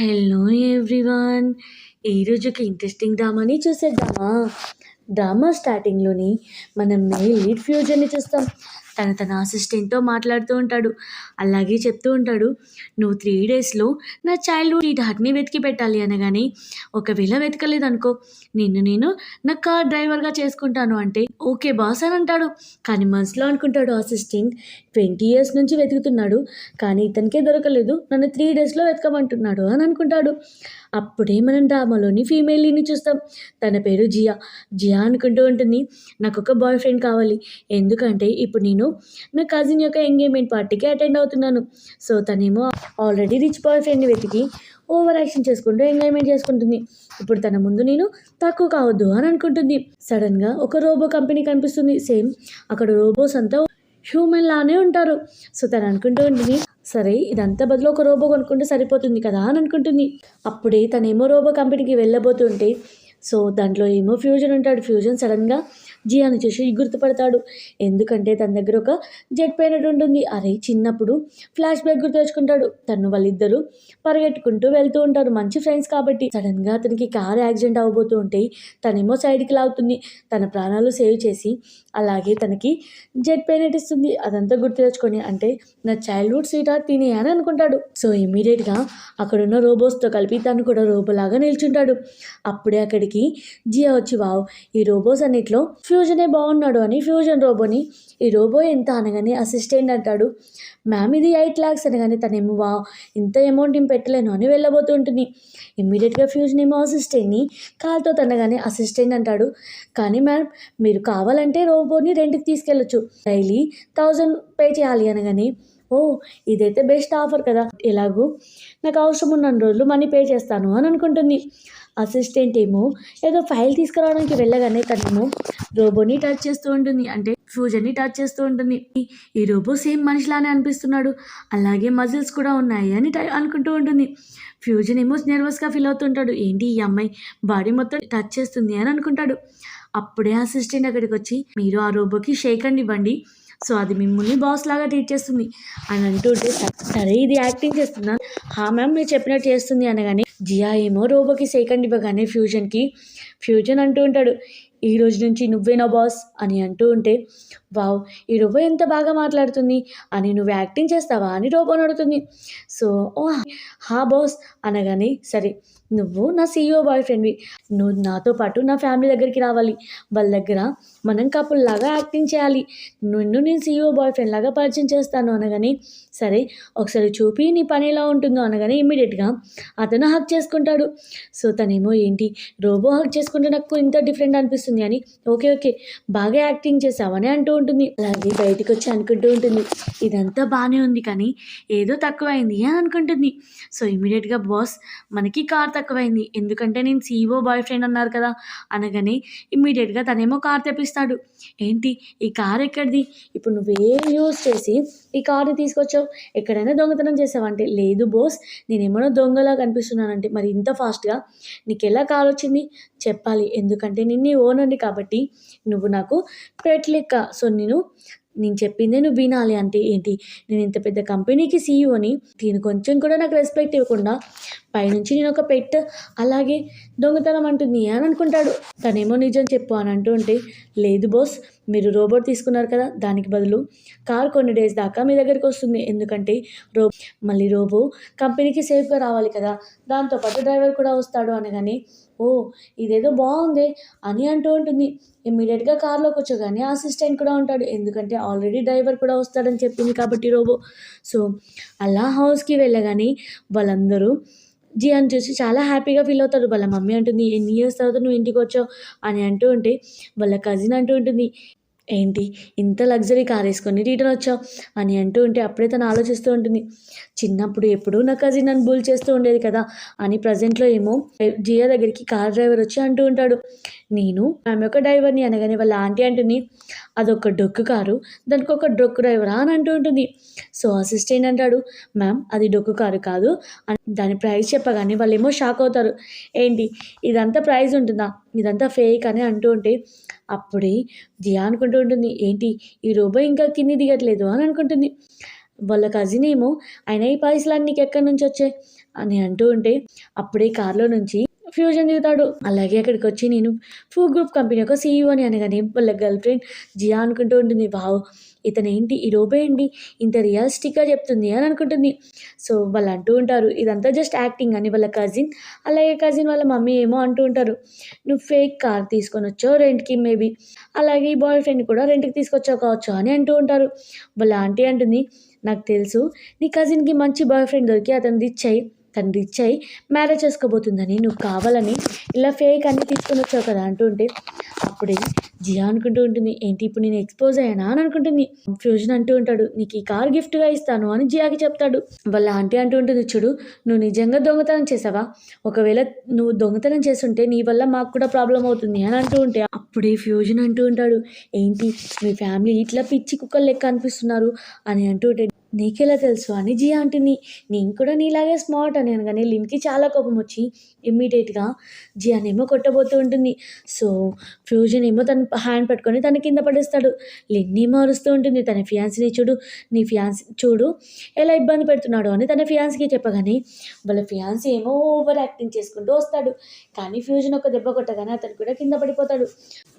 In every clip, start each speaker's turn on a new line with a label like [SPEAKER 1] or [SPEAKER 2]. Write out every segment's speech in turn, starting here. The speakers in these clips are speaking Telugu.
[SPEAKER 1] Hello everyone. ఈరోజు ఒక ఇంట్రెస్టింగ్ డ్రామాని చూసేద్దామా? డ్రామా స్టార్టింగ్లోని మనం మెయిల్ లీడ్ ఫ్యూజర్ని చూస్తాం. తన తన అసిస్టెంట్తో మాట్లాడుతూ ఉంటాడు. అలాగే చెప్తూ ఉంటాడు నువ్వు త్రీ డేస్లో నా చైల్డ్హుడ్ ఈ డాట్ని వెతికి పెట్టాలి అనగానే ఒకవేళ వెతకలేదు అనుకో నిన్ను నేను నా కార్ డ్రైవర్గా చేసుకుంటాను అంటే ఓకే బాస్ అని అంటాడు. కానీ మనసులో అనుకుంటాడు అసిస్టెంట్ ట్వంటీ ఇయర్స్ నుంచి వెతుకుతున్నాడు. కానీ ఇతనికే దొరకలేదు నన్ను త్రీ డేస్లో వెతకమంటున్నాడు అని అనుకుంటాడు. అప్పుడే మనం డ్రామాలోని ఫీమేల్ లీడ్ని చూస్తాం. తన పేరు జియా. జియా అనుకుంటూ ఉంటుంది నాకు ఒక బాయ్ ఫ్రెండ్ కావాలి. ఎందుకంటే ఇప్పుడు నేను నా కజిన్ యొక్క ఎంగేజ్మెంట్ పార్టీకి అటెండ్ అవుతున్నాను. సో తనేమో ఆల్రెడీ రిచ్ బాయ్ ఫ్రెండ్ని వెతికి ఓవర్ యాక్షన్ చేసుకుంటూ ఎంజాయ్మెంట్ చేసుకుంటుంది. ఇప్పుడు తన ముందు నేను తక్కువ కావద్దు అని అనుకుంటుంది. సడన్గా ఒక రోబో కంపెనీ కనిపిస్తుంది. సేమ్ అక్కడ రోబోస్ అంతా హ్యూమన్ లానే ఉంటారు. సో తను అనుకుంటూ ఉంటుంది సరే ఇదంతా బదులు ఒక రోబో కొనుక్కుంటే సరిపోతుంది కదా అని అనుకుంటుంది. అప్పుడే తనేమో రోబో కంపెనీకి వెళ్ళబోతుంటే సో దాంట్లో ఏమో ఫ్యూజన్ ఉంటాడు. ఫ్యూజన్ సడన్గా జియాను చూసి గుర్తుపడతాడు. ఎందుకంటే తన దగ్గర ఒక జెట్ పెయినట్ ఉంటుంది. అరే చిన్నప్పుడు ఫ్లాష్ బ్యాక్ గుర్తు తెచ్చుకుంటాడు. తను వాళ్ళిద్దరూ పరిగెట్టుకుంటూ వెళ్తూ ఉంటారు. మంచి ఫ్రెండ్స్ కాబట్టి. సడన్గా అతనికి కార్ యాక్సిడెంట్ అవబోతూ ఉంటే తనేమో సైడ్కి లాగుతుంది. తన ప్రాణాలు సేవ్ చేసి అలాగే తనకి జెట్ పెయినట్ ఇస్తుంది. అదంతా గుర్తు తెచ్చుకొని అంటే నా చైల్డ్హుడ్ స్వీట్ హార్ట్ తిని అని అనుకుంటాడు. సో ఇమీడియట్గా అక్కడున్న రోబోస్తో కలిపి తను కూడా రోబోలాగా నిల్చుంటాడు. అప్పుడే అక్కడికి జియా వచ్చి వావ్ ఈ రోబోస్ అన్నిట్లో ఫ్యూజనే బాగున్నాడు అని ఫ్యూజన్ రోబోని. ఈ రోబో ఎంత అనగానే అసిస్టెంట్ అంటాడు. మ్యామ్ ఇది ఎయిట్ ల్యాక్స్ అనగానే తనేమో వా ఇంత అమౌంట్ ఏం పెట్టలేను అని వెళ్ళబోతుంటుంది ఇమ్మీడియట్గా ఫ్యూజన్ ఏమో అసిస్టెంట్ని కాల్తో తనగానే అసిస్టెంట్ అంటాడు. కానీ మ్యామ్ మీరు కావాలంటే రోబోని రెంట్కి తీసుకెళ్ళొచ్చు. డైలీ థౌజండ్ పే చేయాలి అనగానే ఓ ఇదైతే బెస్ట్ ఆఫర్ కదా. ఎలాగూ? నాకు అవసరం ఉన్న రోజులు మనీ పే చేస్తాను అని అనుకుంటుంది. అసిస్టెంట్ ఏమో ఏదో ఫైల్ తీసుకురావడానికి వెళ్ళగానే తనేమో రోబోని టచ్ చేస్తూ ఉంటుంది. అంటే ఫ్యూజన్ని టచ్ చేస్తూ ఉంటుంది. ఈ- రోబో సేమ్ మనిషిలానే అనిపిస్తున్నాడు. అలాగే మజిల్స్ కూడా ఉన్నాయి అని ట- అనుకుంటూ ఉంటుంది. ఫ్యూజన్ ఏమో నర్వస్గా ఫీల్ అవుతుంటాడు. ఏంటి ఈ అమ్మాయి బాడీ మొత్తం టచ్ చేస్తుంది అని అనుకుంటాడు. అప్పుడే అసిస్టెంట్ అక్కడికి వచ్చి మీరు ఆ రోబోకి షేక్ అండ్ ఇవ్వండి. సో అది మిమ్మల్ని బాస్ లాగా ట్రీట్ చేస్తుంది. అని అంటుంటే సరే ఇది యాక్టింగ్ చేస్తున్నా హా మ్యామ్ మీరు చెప్పినట్టు చేస్తుంది అనగానే జియా ఏమో రోబోకి సెకండ్ ఇవ్వగానే ఫ్యూజన్కి ఫ్యూజన్ అంటూ ఉంటాడు. ఈ రోజు నుంచి నువ్వే నా బాస్ అని అంటూ ఉంటే వావ్ ఈ రోబో ఎంత బాగా మాట్లాడుతుంది. అని నువ్వు యాక్టింగ్ చేస్తావా అని రోబో అడుగుతుంది. సో ఓ హా బాస్ అనగానే సరే నువ్వు నా సీఈఓ బాయ్ ఫ్రెండ్వి. నువ్వు నాతో పాటు నా ఫ్యామిలీ దగ్గరికి రావాలి. వాళ్ళ దగ్గర మనం కపుల్ లాగా యాక్టింగ్ చేయాలి. నిన్ను నేను సీఈఓ బాయ్ ఫ్రెండ్ లాగా పరిచయం చేస్తాను అనగానే సరే ఒకసారి చూపి నీ పని ఎలా ఉంటుందో అనగానే ఇమ్మీడియట్గా అతను హక్ చేసుకుంటాడు. సో తనేమో ఏంటి రోబో హక్ చేసుకుంటే నాకు ఇంత డిఫరెంట్ అనిపిస్తుంది అని ఓకే ఓకే బాగా యాక్టింగ్ చేసావని అంటూ ఉంటుంది. అలాగే బయటకు వచ్చి అనుకుంటూ ఉంటుంది. ఇదంతా బాగానే ఉంది కానీ ఏదో తక్కువైంది అని అనుకుంటుంది. సో ఇమీడియట్గా బాస్ మనకి కార్ తక్కువైంది. ఎందుకంటే నేను సీఈఓ బాయ్ ఫ్రెండ్ అన్నారు కదా. అనగానే ఇమ్మీడియట్గా తనేమో కార్ తెప్పిస్తాడు. ఏంటి? ఈ కార్ ఎక్కడిది? ఇప్పుడు నువ్వే యూస్ చేసి ఈ కార్ని తీసుకొచ్చావు? ఎక్కడైనా దొంగతనం చేసావంటే లేదు బోస్ నేనేమో దొంగలా కనిపిస్తున్నానంటే? మరి ఇంత ఫాస్ట్గా నీకు ఎలా కార్ వచ్చింది? చెప్పాలి. ఎందుకంటే నిన్ను ఓనర్ని కాబట్టి నువ్వు నాకు పెట్ లెక్క సో నేను నేను చెప్పిందే నువ్వు వినాలి అంటే ఏంటి? నేను ఇంత పెద్ద కంపెనీకి సీఈఓని దీని కొంచెం కూడా నాకు రెస్పెక్ట్ ఇవ్వకుండా పైనుంచి నేను ఒక పెట్ అలాగే దొంగతనం అంటుంది అని అనుకుంటాడు. తనేమో నిజం చెప్పు అని అంటూ ఉంటే లేదు బోస్ మీరు రోబోట్ తీసుకున్నారు కదా దానికి బదులు కార్ కొన్ని డేస్ దాకా మీ దగ్గరికి వస్తుంది. ఎందుకంటే రో మళ్ళీ రోబో కంపెనీకి సేఫ్గా రావాలి కదా దాంతోపాటు డ్రైవర్ కూడా వస్తాడు అనగానే ఓ ఇదేదో బాగుంది అని అంటూ ఉంటుంది. ఇమ్మీడియట్గా కార్లోకి వచ్చగానే అసిస్టెంట్ కూడా ఉంటాడు. ఎందుకంటే ఆల్రెడీ డ్రైవర్ కూడా వస్తాడని చెప్పింది కాబట్టి రోబో. సో అలా హౌస్కి వెళ్ళగానే వాళ్ళందరూ జియాన్ చూసి చాలా హ్యాపీగా ఫీల్ అవుతారు. వాళ్ళ మమ్మీ అంటుంది ఎన్ని ఇయర్స్ తర్వాత నువ్వు ఇంటికి వచ్చావు? అని అంటూ ఉంటే వాళ్ళ కజిన్ అంటూ ఉంటుంది ఏంటి ఇంత లగ్జరీ కార్ వేసుకొని రిటర్న్ వచ్చావు? అని అంటూ ఉంటే అప్పుడే తను ఆలోచిస్తూ ఉంటుంది. చిన్నప్పుడు ఎప్పుడూ నా కజిన్ నన్ను బుల్ చేస్తూ ఉండేది కదా అని ప్రజెంట్లో ఏమో జియా దగ్గరికి కార్ డ్రైవర్ వచ్చి అంటూ ఉంటాడు. నేను. ఆమె ఒక డ్రైవర్ని అనగానే వాళ్ళ ఆంటీ అంటుంది అదొక డొక్కు కారు దానికి ఒక డొక్కు డ్రైవరా? అని అంటూ ఉంటుంది. సో అసిస్టెంట్ అంటాడు మ్యామ్ అది డొక్కు కారు కాదు. దాని ప్రైస్ చెప్పగానే వాళ్ళు ఏమో షాక్ అవుతారు. ఏంటి ఇదంతా ప్రైస్ ఉంటుందా? ఇదంతా ఫేక్? అని అంటూ ఉంటే అప్పుడే జియా అనుకుంటూ ఉంటుంది. ఏంటి ఈ రోబో ఇంకా కింది దిగట్లేదు? అని అనుకుంటుంది. వాళ్ళ కజిన్ ఏమో ఆయన ఈ పైసలు నీకు ఎక్కడి నుంచి వచ్చాయి? అని అంటూ ఉంటే అప్పుడే కార్లో నుంచి ఫ్యూజన్ దిగుతాడు. అలాగే అక్కడికి వచ్చి నేను ఫూ గ్రూప్ కంపెనీ యొక్క సీఈఓని అనగానే వాళ్ళ గర్ల్ ఫ్రెండ్ జియా అనుకుంటూ ఉంటుంది. వావ్ ఇతను ఏంటి? ఈ రోబో ఏంటి? ఇంత రియలిస్టిక్గా చెప్తుంది అని అనుకుంటుంది. సో వాళ్ళు అంటూ ఉంటారు ఇదంతా జస్ట్ యాక్టింగ్ అని వాళ్ళ కజిన్ అలాగే కజిన్ వాళ్ళ మమ్మీ ఏమో అంటూ ఉంటారు. నువ్వు ఫేక్ కార్ తీసుకొని వచ్చావు రెంట్కి మేబీ అలాగే ఈ బాయ్ ఫ్రెండ్ కూడా రెంట్కి తీసుకొచ్చావు కావచ్చు అని అంటూ ఉంటారు. వాళ్ళ ఆంటీ అంటుంది నాకు తెలుసు నీ కజిన్కి మంచి బాయ్ ఫ్రెండ్ దొరికి అతను తెచ్చాయి తను రిచ్ అయ్యి మ్యారేజ్ చేసుకోబోతుందని నువ్వు కావాలని ఇలా ఫేక్ అన్ని తీసుకొని వచ్చావు కదా అంటూ ఉంటే అప్పుడే జియా అనుకుంటూ ఉంటుంది ఏంటి ఇప్పుడు నేను ఎక్స్పోజ్ అయ్యానా? అని అనుకుంటుంది. ఫ్యూజన్ అంటూ ఉంటాడు నీకు ఈ కార్ గిఫ్ట్గా ఇస్తాను అని జియాకి చెప్తాడు. వాళ్ళ ఆంటీ అంటూ ఉంటుంది చూడు నువ్వు నిజంగా దొంగతనం చేసావా? ఒకవేళ నువ్వు దొంగతనం చేస్తుంటే నీ వల్ల మాకు కూడా ప్రాబ్లం అవుతుంది అని అంటూ ఉంటే అప్పుడే ఫ్యూజన్ అంటూ ఉంటాడు ఏంటి మీ ఫ్యామిలీ ఇట్లా పిచ్చి కుక్కలు లెక్క అనిపిస్తున్నారు? అని అంటూ ఉంటే నీకెలా తెలుసు అని జియా అంటుంది నేను కూడా నీలాగే స్మార్ట్ అని అనగానే లిన్కి చాలా కోపం వచ్చి ఇమ్మీడియట్గా జియానేమో కొట్టబోతూ ఉంటుంది. సో ఫ్యూజన్ ఏమో తను హ్యాండ్ పట్టుకొని తన కింద పడేస్తాడు. లిన్ని మారుస్తూ ఉంటుంది. తన ఫియాన్సీని చూడు నీ ఫియాన్స్ చూడు ఎలా ఇబ్బంది పెడుతున్నాడు అని తన ఫియాన్సీకి చెప్పగానే వాళ్ళ ఫియాన్సీ ఏమో ఓవర్ యాక్టింగ్ చేసుకుంటూ వస్తాడు. కానీ ఫ్యూజన్ ఒక దెబ్బ కొట్టగానే అతను కూడా కింద పడిపోతాడు.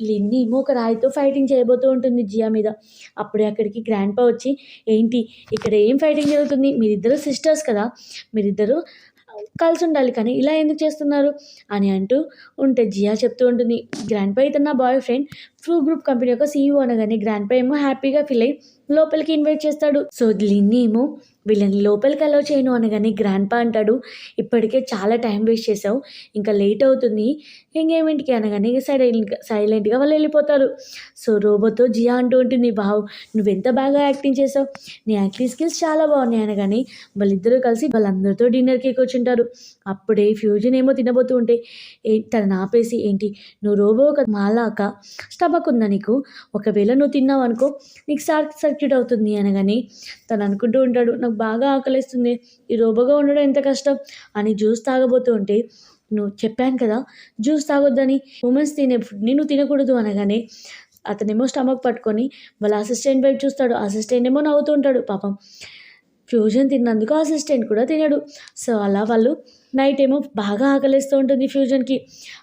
[SPEAKER 1] లిన్ని ఏమో ఒక రాయితో ఫైటింగ్ చేయబోతూ ఉంటుంది జియా మీద. అప్పుడే అక్కడికి గ్రాండ్ పా వచ్చి ఏంటి ఇక్కడ ఏం ఫైటింగ్ జరుగుతుంది? మీరిద్దరు సిస్టర్స్ కదా. మీరిద్దరు కలిసి ఉండాలి కానీ ఇలా ఎందుకు చేస్తున్నారు? అని అంటూ ఉంటే జియా చెప్తూ ఉంటుంది. గ్రాండ్ పై ఇతను నా బాయ్ ఫ్రెండ్ ఫ్రూ గ్రూప్ కంపెనీ యొక్క సీఈఓ అనగానే గ్రాండ్ పై ఏమో హ్యాపీగా ఫీల్ అయ్యి లోపలికి ఇన్వైట్ చేస్తాడు. సో లిన్ని ఏమో వీళ్ళని లోపలికి అలౌ చేయను అనగానే గ్రాండ్ పా అంటాడు. ఇప్పటికే చాలా టైం వేస్ట్ చేసావు ఇంకా లేట్ అవుతుంది. ఇంకేమింటికి అనగానే సైలెంట్గా సైలెంట్గా వాళ్ళు వెళ్ళిపోతారు. సో రోబోతో జియా అంటూ ఉంటుంది. బావ్ నువ్వెంత బాగా యాక్టింగ్ చేసావు. నీ యాక్టింగ్ స్కిల్స్ చాలా బాగున్నాయి అనగానే వాళ్ళిద్దరూ కలిసి వాళ్ళందరితో డిన్నర్కి కూర్చుంటారు. అప్పుడే ఫ్యూజన్ ఏమో తినబోతూ ఉంటే ఏ తను ఆపేసి ఏంటి? నువ్వు రోబో ఒక మాలాక? స్టమక్ ఉందా నీకు? ఒకవేళ నువ్వు తిన్నావు అనుకో నీకు షార్ట్ సర్క్యూట్ అవుతుంది. అనగానే తను అనుకుంటూ ఉంటాడు నాకు బాగా ఆకలిస్తుంది. ఈ రోబోగా ఉండడం ఎంత కష్టం? అని జ్యూస్ తాగబోతూ ఉంటే నువ్వు చెప్పాను కదా జ్యూస్ తాగొద్దని ఉమెన్స్ తినే ఫుడ్ని నువ్వు తినకూడదు అనగానే అతనేమో స్టమక్ పట్టుకొని వాళ్ళ అసిస్టెంట్ వైపు చూస్తాడు. అసిస్టెంట్ ఏమో నవ్వుతుంటాడు పాపం ఫ్యూజన్ తిన్నందుకు అసిస్టెంట్ కూడా తినడు. సో అలా వాళ్ళు నైట్ ఏమో బాగా ఆకలిస్తూ ఉంటుంది ఫ్యూజన్కి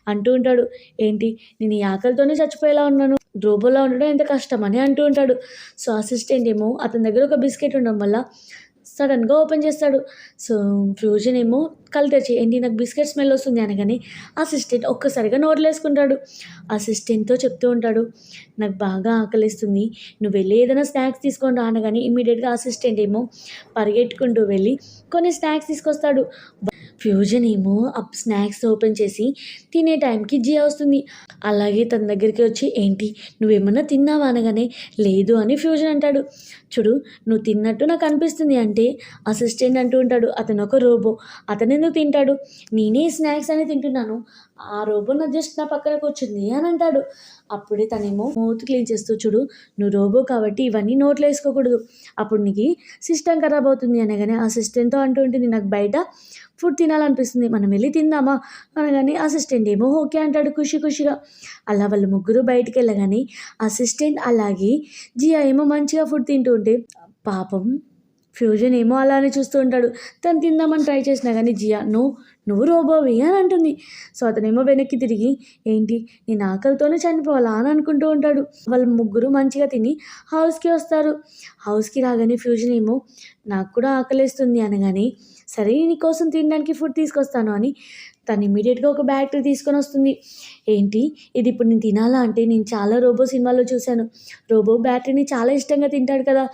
[SPEAKER 1] అంటూ ఉంటాడు. ఏంటి? నేను ఈ ఆకలితోనే చచ్చిపోయేలా ఉన్నాను. డ్రోబోలా ఉండడం ఎంత కష్టం అని అంటూ ఉంటాడు. సో అసిస్టెంట్ ఏమో అతని దగ్గర ఒక బిస్కెట్ ఉండడం వల్ల సడన్గా ఓపెన్ చేస్తాడు. సో ఫ్యూజన్ ఏమో కళ్ళు తెరిచి ఏంటి నాకు బిస్కెట్ స్మెల్ వస్తుంది అనగానే అసిస్టెంట్ ఒక్కసారిగా నోట్లేసుకుంటాడు అసిస్టెంట్తో చెప్తూ ఉంటాడు నాకు బాగా ఆకలిస్తుంది. నువ్వు వెళ్ళి ఏదైనా స్నాక్స్ తీసుకొని రా అనగానే ఇమీడియట్గా అసిస్టెంట్ ఏమో పరిగెట్టుకుంటూ వెళ్ళి కొన్ని స్నాక్స్ తీసుకొస్తాడు. ఫ్యూజన్ ఏమో అప్ స్నాక్స్ ఓపెన్ చేసి తినే టైంకి జియా వస్తుంది. అలాగే తన దగ్గరికి వచ్చి ఏంటి నువ్వేమన్నా తిన్నావా? అనగానే లేదు అని ఫ్యూజన్ అంటాడు. చూడు నువ్వు తిన్నట్టు నాకు అనిపిస్తుంది అంటే అసిస్టెంట్ అంటూ ఉంటాడు. అతను ఒక రోబో అతను నువ్వు తింటాడు? నేనే స్నాక్స్ అని తింటున్నాను ఆ రోబో నా జస్ట్ నా పక్కన కూర్చుంది అని అంటాడు. అప్పుడే తనేమో మూత్ క్లీన్ చేస్తూ చూడు నువ్వు రోబో కాబట్టి ఇవన్నీ నోట్లో వేసుకోకూడదు. అప్పుడు నీకు సిస్టమ్ ఖరాబ్ అవుతుంది అనగానే అసిస్టెంట్తో అంటూ ఉంటుంది నాకు బయట ఫుడ్ తినాలనిపిస్తుంది. మనం వెళ్ళి తిందామా? అనగానే అసిస్టెంట్ ఏమో ఓకే అంటాడు ఖుషి ఖుషిగా. అలా వాళ్ళు ముగ్గురు బయటికి వెళ్ళగానే అసిస్టెంట్ అలాగే జియా ఏమో మంచిగా ఫుడ్ తింటూ ఉంటే పాపం ఫ్యూజన్ ఏమో అలానే చూస్తూ ఉంటాడు. తను తిందామని ట్రై చేసినా కానీ జియా నువ్వు నువ్వు రోబోవి అని అంటుంది. సో అతనేమో వెనక్కి తిరిగి ఏంటి నేను ఆకలితోనే చనిపోవాలా అని అనుకుంటూ ఉంటాడు. వాళ్ళు ముగ్గురు మంచిగా తిని హౌస్కి వస్తారు. హౌస్కి రాగానే ఫ్యూజన్ ఏమో నాకు కూడా ఆకలేస్తుంది అనగానే సరే నీకోసం తినడానికి ఫుడ్ తీసుకొస్తాను అని తను ఇమీడియట్గా ఒక బ్యాటరీ తీసుకొని వస్తుంది. ఏంటి? ఇది ఇప్పుడు నేను తినాలా అంటే నేను చాలా రోబో సినిమాలో చూశాను. రోబో బ్యాటరీని చాలా ఇష్టంగా తింటాడు కదా.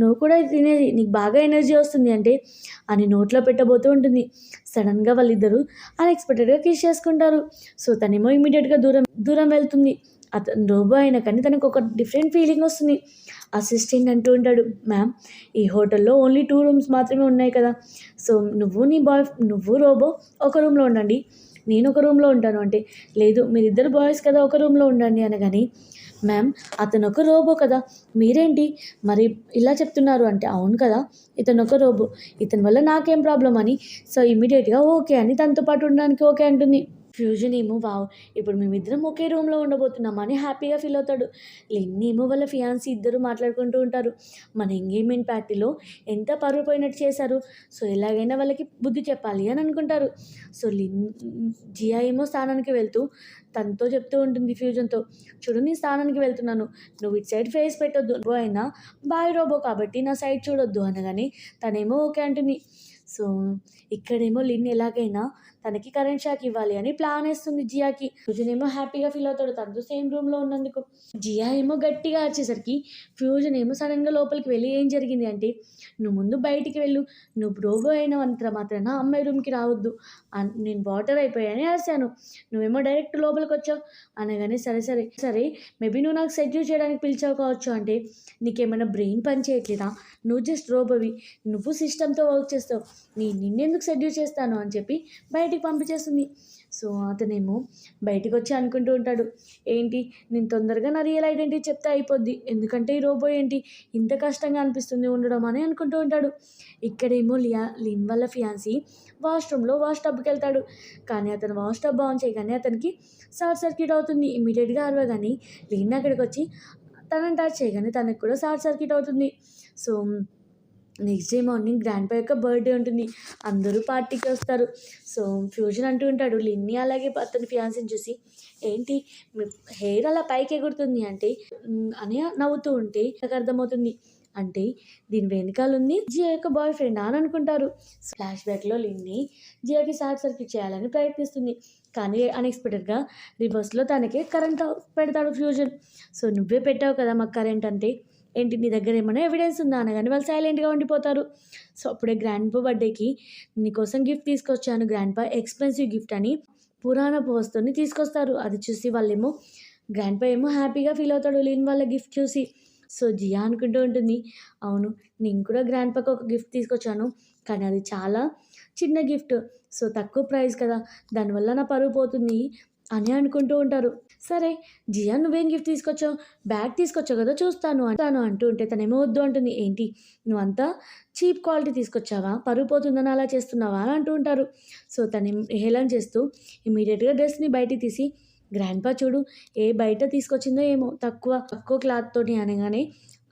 [SPEAKER 1] నువ్వు కూడా తినేది నీకు బాగా ఎనర్జీ వస్తుంది అంటే అని నోట్లో పెట్టబోతూ ఉంటుంది. సడన్గా వాళ్ళిద్దరూ అన్ఎక్స్పెక్టెడ్గా కిస్ చేసుకుంటారు. సో తనేమో ఇమీడియట్గా దూరం దూరం వెళ్తుంది. అతను రోబో అయినా కానీ తనకు ఒక డిఫరెంట్ ఫీలింగ్ వస్తుంది. అసిస్టెంట్ అంటూ ఉంటాడు మ్యామ్ ఈ హోటల్లో ఓన్లీ టూ రూమ్స్ మాత్రమే ఉన్నాయి కదా. సో నువ్వు నీ బాయ్ నువ్వు రోబో ఒక రూమ్లో ఉండండి. నేను ఒక రూమ్లో ఉంటాను అంటే లేదు మీరిద్దరు బాయ్స్ కదా ఒక రూమ్లో ఉండండి అనగాని మ్యామ్ అతను ఒక రోబో కదా. మీరేంటి? మరి ఇలా చెప్తున్నారు అంటే అవును కదా ఇతను ఒక రోబో. ఇతని వల్ల నాకేం ప్రాబ్లం అని. సో ఇమీడియట్గా ఓకే అని తనతో పాటు ఉండడానికి ఓకే అంటుంది. ఫ్యూజన్ ఏమో వావ్ ఇప్పుడు మేమిద్దరం ఒకే రూమ్లో ఉండబోతున్నాం అని హ్యాపీగా ఫీల్ అవుతాడు. లిన్ ఏమో వాళ్ళ ఫియాన్సీ ఇద్దరు మాట్లాడుకుంటూ ఉంటారు. మన ఎంగేజ్మెంట్ పార్టీలో ఎంత పరువు పోయినట్టు చేశారు. సో ఎలాగైనా వాళ్ళకి బుద్ధి చెప్పాలి అని అనుకుంటారు. సో లిన్ జియా ఏమో స్నానానికి వెళ్తూ తనతో చెప్తూ ఉంటుంది ఫ్యూజన్తో చూడు నేను స్నానానికి వెళ్తున్నాను. నువ్వు ఇటు సైడ్ ఫేస్ పెట్టొద్దు. నువ్వు అయినా బాయ్ రోబో కాబట్టి నా సైడ్ చూడొద్దు అనగానే తనేమో ఓకే అంటుంది. సో ఇక్కడేమో లిన్ ఎలాగైనా తనకి కరెంట్ షాక్ ఇవ్వాలి అని ప్లాన్ వేస్తుంది జియాకి. ఫ్యూజన్ ఏమో హ్యాపీగా ఫీల్ అవుతాడు. తనతో సేమ్ రూమ్లో ఉన్నందుకు. జియా ఏమో గట్టిగా వచ్చేసరికి ఫ్యూజన్ ఏమో సడన్గా లోపలికి వెళ్ళి ఏం జరిగింది అంటే నువ్వు ముందు బయటికి వెళ్ళు. నువ్వు రోబో అయిన అంత మాత్రాన అమ్మాయి రూమ్కి రావద్దు. నేను వాటర్ అయిపోయాని అరిశాను నువ్వేమో డైరెక్ట్ లోపలికి వచ్చావు. అనగానే సరే సరే సరే మేబీ నువ్వు నాకు సెడ్యూల్ చేయడానికి పిలిచావు కావచ్చు అంటే నీకేమైనా బ్రెయిన్ పని చేయట్లేదా? నువ్వు జస్ట్ రోబోవి నువ్వు సిస్టమ్తో వర్క్ చేస్తావు. నేను నిన్నెందుకు సెడ్యూల్ చేస్తాను? అని చెప్పి బయటికి పంపించేస్తుంది. సో అతనేమో బయటకు వచ్చి అనుకుంటూ ఉంటాడు. ఏంటి? నేను తొందరగా నా రియల్ ఐడెంటిటీ చెప్తే అయిపోద్ది. ఎందుకంటే ఈ రోబో ఏంటి? ఇంత కష్టంగా అనిపిస్తుంది ఉండడం అని అనుకుంటూ ఉంటాడు. ఇక్కడేమో లియా లిన్ వాళ్ళ ఫియాన్సీ వాష్రూమ్లో వాష్ టబ్కి వెళ్తాడు కానీ అతను వాష్ టబ్ ఆన్ చేయగానే అతనికి షార్ట్ సర్క్యూట్ అవుతుంది. ఇమీడియట్గా అరవగానే లిన్ అక్కడికి వచ్చి తనని టచ్ చేయగానే తనకు కూడా షార్ట్ సర్క్యూట్ అవుతుంది. So next day morning grandpa యొక్క బర్త్డే ఉంటుంది. అందరూ పార్టీకి వస్తారు. సో ఫ్యూజన్ అంటూ ఉంటాడు. లిన్ని అలాగే అతని ఫియాన్సీని చూసి ఏంటి? హెయిర్ అలా పైకి ఎగురుతుంది. అంటే అని నవ్వుతూ ఉంటే నాకు అర్థమవుతుంది. అంటే దీని వెనకాల ఉంది జియో యొక్క బాయ్ ఫ్రెండ్ అని అనుకుంటారు. ఫ్లాష్ బ్యాక్లో లిన్ని జియోకి షార్ట్ సర్క్యూట్ చేయాలని ప్రయత్నిస్తుంది. కానీ అన్ఎక్స్పెక్టెడ్గా రివర్స్లో తనకే కరెంట్ పెడతాడు ఫ్యూజన్. సో నువ్వే పెట్టావు కదా మాకు కరెంట్ అంటే ఏంటి నీ దగ్గర ఏమైనా ఎవిడెన్స్ ఉందా? అనగానే వాళ్ళు సైలెంట్గా ఉండిపోతారు. సో అప్పుడే గ్రాండ్ పా బర్త్డేకి నీకోసం గిఫ్ట్ తీసుకొచ్చాను గ్రాండ్ పా ఎక్స్పెన్సివ్ గిఫ్ట్ అని పురాణ వస్తువుని తీసుకొస్తారు. అది చూసి వాళ్ళేమో గ్రాండ్ పా ఏమో హ్యాపీగా ఫీల్ అవుతాడు లేని వాళ్ళ గిఫ్ట్ చూసి. సో జియా అనుకుంటూ ఉంటుంది అవును నేను కూడా గ్రాండ్ పాకి ఒక గిఫ్ట్ తీసుకొచ్చాను కానీ అది చాలా చిన్న గిఫ్ట్ సో తక్కువ ప్రైస్ కదా దానివల్ల నా పరువు పోతుంది అని అనుకుంటూ ఉంటారు. సరే జియా నువ్వేం గిఫ్ట్ తీసుకొచ్చావు? బ్యాగ్ తీసుకొచ్చావు కదా చూస్తాను అంటాను అంటూ ఉంటే తనేమో వద్దు అంటుంది. ఏంటి? నువ్వు అంతా చీప్ క్వాలిటీ తీసుకొచ్చావా? పరుగు పోతుందని అలా చేస్తున్నావా? అని అంటూ ఉంటారు. సో తను హేళన చేస్తూ ఇమీడియట్గా డ్రెస్ని బయటికి తీసి గ్రాండ్పా చూడు ఏ బయట తీసుకొచ్చిందో ఏమో తక్కువ తక్కువ క్లాత్ తోటి అనగానే